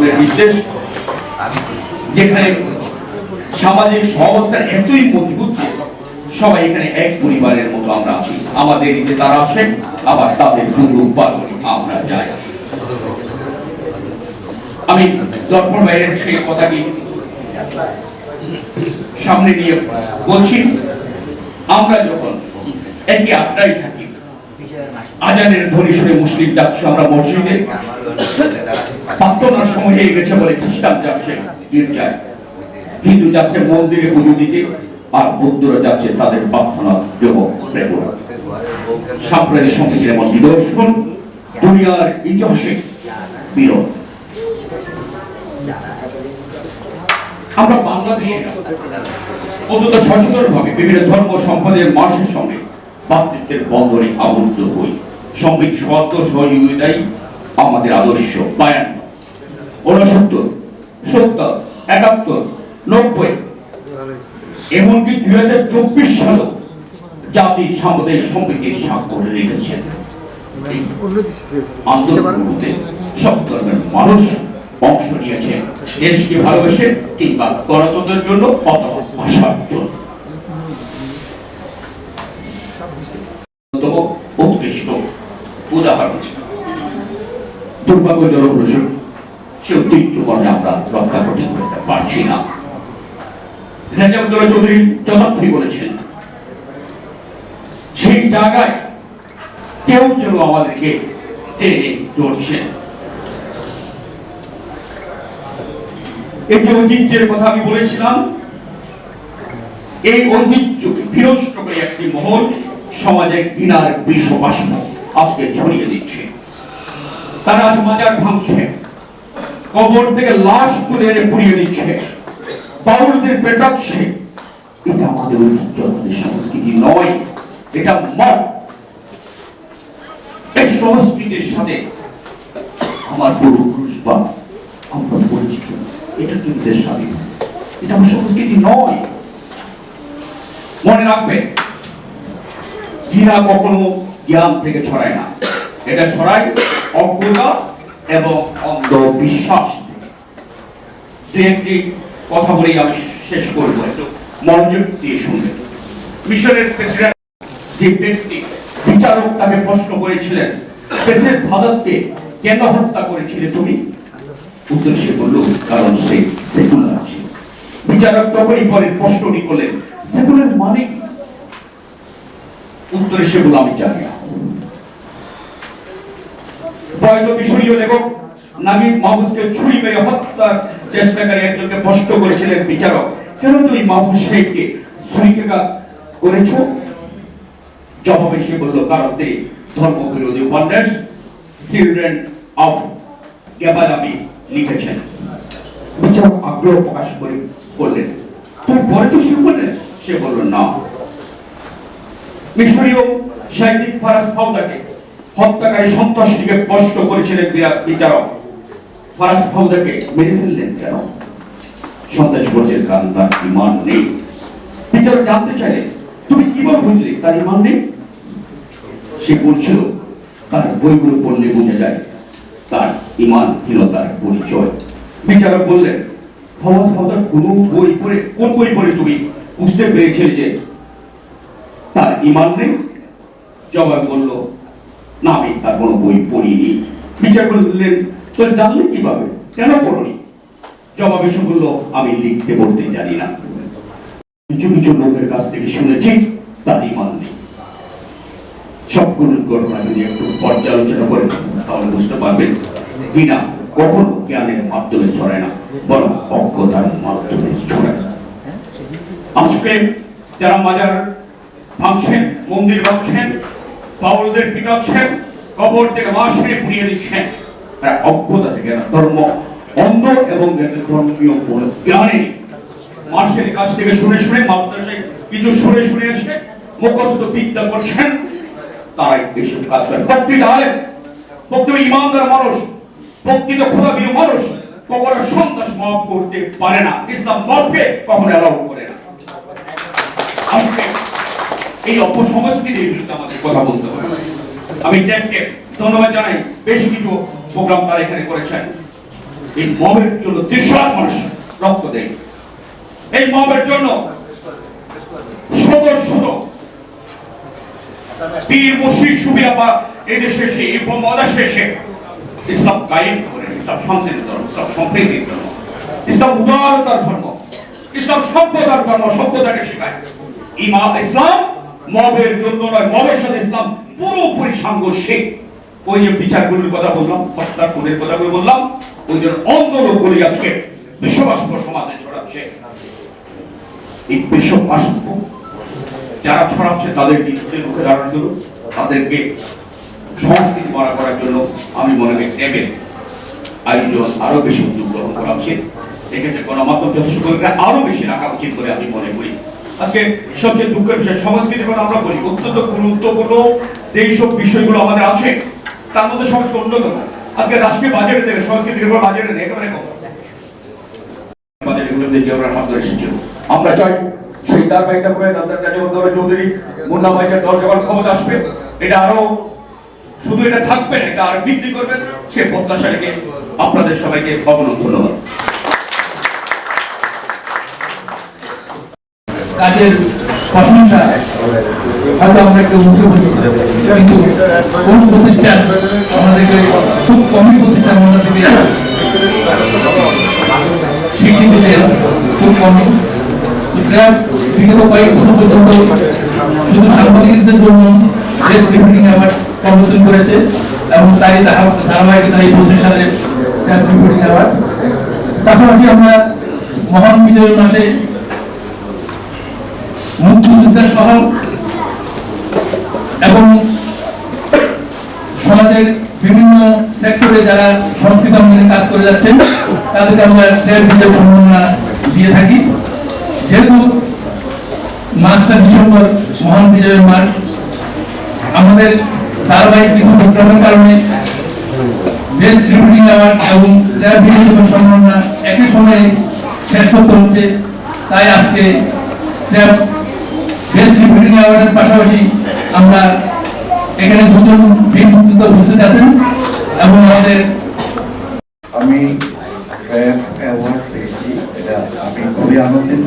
ধর্মের বিশ্বাস যেখানে সামাজিক সহাবস্থা এতই মজবুত সবাই এখানে এক পরিবারের মতো আমরা আছি। আমাদের ঈদে তারা আসে, আবার তাদের পার আমরা যাই। আমি দর্পণ ভাইয়ের সেই কথাটি সামনে নিয়ে বলছি, আমরা যখন একই আড্ডায় থাকি, আজানের ধ্বনি শুনে মুসলিম যাচ্ছে আমরা মসজিদে। প্রার্থনার সময় হয়ে গেছে বলে খ্রিস্টান যাচ্ছে গির্জায়। হিন্দু যাচ্ছে মন্দিরে পুজো দিতে, আর বৌদ্ধরা যাচ্ছে তাদের প্রার্থনা দেহ সাম্প্রদায়িক সমিতির এমন নিদর্শন দুনিয়ার ইতিহাসে বিরল আমরা বাংলাদেশিরা অন্তত সচেতন ভাবে বিভিন্ন ধর্ম সম্প্রদায়ের মানুষের সঙ্গে ভাতৃত্বের বন্ধনে আবদ্ধ হই। সত্য সহযোগিতাই আমাদের আদর্শ। বায়ান্ন। ঊনসত্তর, সত্তর, একাত্তর, নব্বই এমনকি দুই হাজার চব্বিশ সালেও জাতি সাম্প্রদায়িক সম্প্রীতির স্বাক্ষর রেখেছে। মানুষ অংশ নিয়েছে। দেশকে ভালোবেসে কিংবা গণতন্ত্রের জন্য অথবা ভাষার উদাহরণ দুর্ভাগ্যজনক হল সে- ঐতিহ্য বর্ণে আমরা রক্ষা পারছি না। চৌধুরী বলেছেন, সেই জায়গায় কেউ যেন আমাদেরকে টেনে ধরছেন এই যে ঐতিহ্যের কথা আমি বলেছিলাম, এই ঐতিহ্যকে করে একটি মহল, সমাজে ঘৃণার বিশ্ববাষ্প আজকে ছড়িয়ে দিচ্ছে। তারা আজ মাজার ভাঙছে। কবর থেকে লাশ তুলে এনে পুড়িয়ে দিচ্ছে। বাউলদের পেটাচ্ছে। এটা আমাদের ঐতিহ্য সংস্কৃতি নয়। এটা মত। এই সংস্কৃতির সাথে আমার পূর্বপুরুষ বা আমরা পরিচিত, এটা স্বাধীন। এটা আমার সংস্কৃতি নয়। মনে রাখবে, ঘৃণা কখনো জ্ঞান থেকে ছড়ায় না। এটা ছড়ায় অজ্ঞতা এবং অন্ধবিশ্বাস। দু একটি কথা বলেই আমি শেষ করব, একটু মনোযোগ দিয়ে শুনবেন। মিশরের প্রেসিডেন্ট যে ব্যক্তি বিচারক তাকে প্রশ্ন করেছিলেন কেন হত্যা করেছিলে তুমি? উত্তর সে বলল, কারণ সে সেকুলার ছিল। বিচারক তখনই পরে প্রশ্নটি করলেন, সেকুলার মানে কি? উত্তরে সে বলল, আমি জানি না। বয়স মিশরীয় লেখক নাগিব মাহফুজকে ছুরি মেরে হত্যার চেষ্টাকারী একজনকে প্রশ্ন করেছিলেন বিচারক। কেন তুমি মাহফুজ শেখকে ছুরিকাঘাত করেছ? জবাবে সে বলল তিনি ধর্মবিরোধী উপন্যাস, চিলড্রেন অফ গ্যাবালামি লিখেছেন। বিচারক আগ্রহ প্রকাশ করে বললেন, তুমি পড়েছো সে উপন্যাস? সে বলল, না। মিশরীয় সাহিত্যিক ফারাজ ফাউদাকে হত্যাকারী সন্ত্রাসীকে স্পষ্ট করেছিলেন বিচারক। ফারাজ ফাউদাকে মেরে ফেললেন কেন? সন্ত্রাস বলছেন কারণ তার ইমান নেই। বিচারক জানতে চাইলেন তুমি কীভাবে বুঝলে? তার ইমান নেই? সে বলছিল, তার বইগুলো পড়লে বোঝা যায়। তার ইমান ইমানহীনতার পরিচয়। বিচারক বললেন ফওয়াজ ফাউদার কোন বই পড়ে, কোন বই পড়ে তুমি বুঝতে পেরেছিলে যে তার ইমান নেই? জবাব বলল না, আমি তার কোনো বই পড়িনি। বিচার বললেন, তোর জানলে কীভাবে? কেন পড়নি? জবাব বলল আমি লিখতে, পড়তে জানি না। কিছু কিছু লোকের কাছ থেকে শুনেছি তার ইমান নেই সবগুলো ঘটনা যদি একটু পর্যালোচনা করেন তাহলে বুঝতে পারবেন, বিনা কখনো জ্ঞানের মাধ্যমে ছড়ায় না, বরং অজ্ঞতার মাধ্যমে ছড়ায়। আজকে যারা মাজার ভাঙছেন, মন্দির ভাঙছেন বাউলদের পিটাচ্ছেন কবর থেকে মাস পুড়িয়ে দিচ্ছেন। তারা অজ্ঞতা থেকে না, ধর্ম, অন্ধ এবং ধর্মীয় কোনো জ্ঞানে। মাসের কাছ থেকে শুনে শুনে, মাদ্রাসায় কিছু শুনে শুনে এসে মুখস্থ বিদ্যা করছেন। তারাই এসব কাজ করে। প্রকৃত আলেম প্রকৃত ইমানদার মানুষ প্রকৃত খোদাবীর মানুষ, কখনো সন্ত্রাস মাফ করতে পারে না। ইসলাম মতকে কখনো অ্যালাউ করে না। এই অপসংস্কৃতির বিরুদ্ধে আমাদের কথা বলতে হবে। আমি ট্যাগকে ধন্যবাদ জানাই। বেশ কিছু প্রোগ্রাম তারা এখানে করেছেন। এই মবের জন্য দেশ লাখ মানুষ রক্ত দেয়। এই মবের জন্য পীর সুবিয়া বা এই দেশে এই ইসলাম কায়েম করে, ইসলাম শান্তির ধর্ম, ইসলাম ধর্ম, ইসলাম উদারতার ধর্ম, ইসলাম সভ্যতার ধর্ম, সভ্যতাকে শেখায়। ইমাম ইসলাম মবের জন্য নয়, মবের সাথে ইসলাম পুরোপুরি সাংঘর্ষিক। ওই যে বিচারগুলির কথা বললাম হত্যার খুনের কথা বললাম, ওই জন্য অন্য লোকগুলি আজকে বিশ্ববাস্প সমাজে ছড়াচ্ছে। এই যারা ছড়াচ্ছে, তাদের ধারণ করুন তাদেরকে সংস্কৃতি মারা করার জন্য আমি মনে করি ট্যাবের আয়োজন আরও বেশি উদ্যোগ গ্রহণ করা উচিত। দেখেছে, গণমাধ্যম যথেষ্ট আরও বেশি রাখা উচিত বলে আমি মনে করি। আজকে সবচেয়ে দুঃখের বিষয় সংস্কৃতির কথা আমরা বলি অত্যন্ত গুরুত্বপূর্ণ যেই সব বিষয়গুলো আমাদের আছে তার মধ্যে সংস্কৃতি অন্যতম। আজকে রাষ্ট্রীয় বাজেটে দেখে সংস্কৃতির উপর বাজেটে দেখে একেবারে কম। আমরা চাই সেই করে গাজীবর চৌধুরী মুন্না ভাইয়ের দল যখন ক্ষমতা আসবে। এটা আরও শুধু এটা থাকবে না এটা আরও বৃদ্ধি করবে। সে প্রত্যাশা রেখে আপনাদের সবাইকে অবনত ধন্যবাদ। কাজের প্রশংসা হয়তো আমরা কেউ মুখে বলি কিন্তু কোন প্রতিষ্ঠান আমাদেরকে খুব কমই প্রতিষ্ঠান আমাদের থেকে স্বীকৃতি খুব কমই। কয়েক জন্য করেছে এবং আমরা মহান বিজয় মাসে মুক্তিযুদ্ধের সহ এবং সমাজের বিভিন্ন সেক্টরে যারা সংস্কৃত নিয়ে কাজ করে যাচ্ছেন, তাদেরকে আমরা শ্রেয় বিজয় সম্মাননা দিয়ে থাকি। যেহেতু মাসটা ডিসেম্বর মহান বিজয়ের মাস আমাদের ধারাবাহিক কিছু প্রোগ্রামের কারণে বেস্ট রিপোর্টিং অ্যাওয়ার্ড এবং শ্রেয় বিজয় সম্মাননা একই সময়ে শেষ করতে হচ্ছে, তাই আজকে শ্রেয় অ্যাওয়ার্ডের পাশাপাশি আমরা এখানে দুজন বীর মুক্তিযোদ্ধা উপস্থিত আছেন এবং আমাদের আমি অ্যাওয়ার্ড পেয়েছি। এটা আমি খুবই আনন্দিত।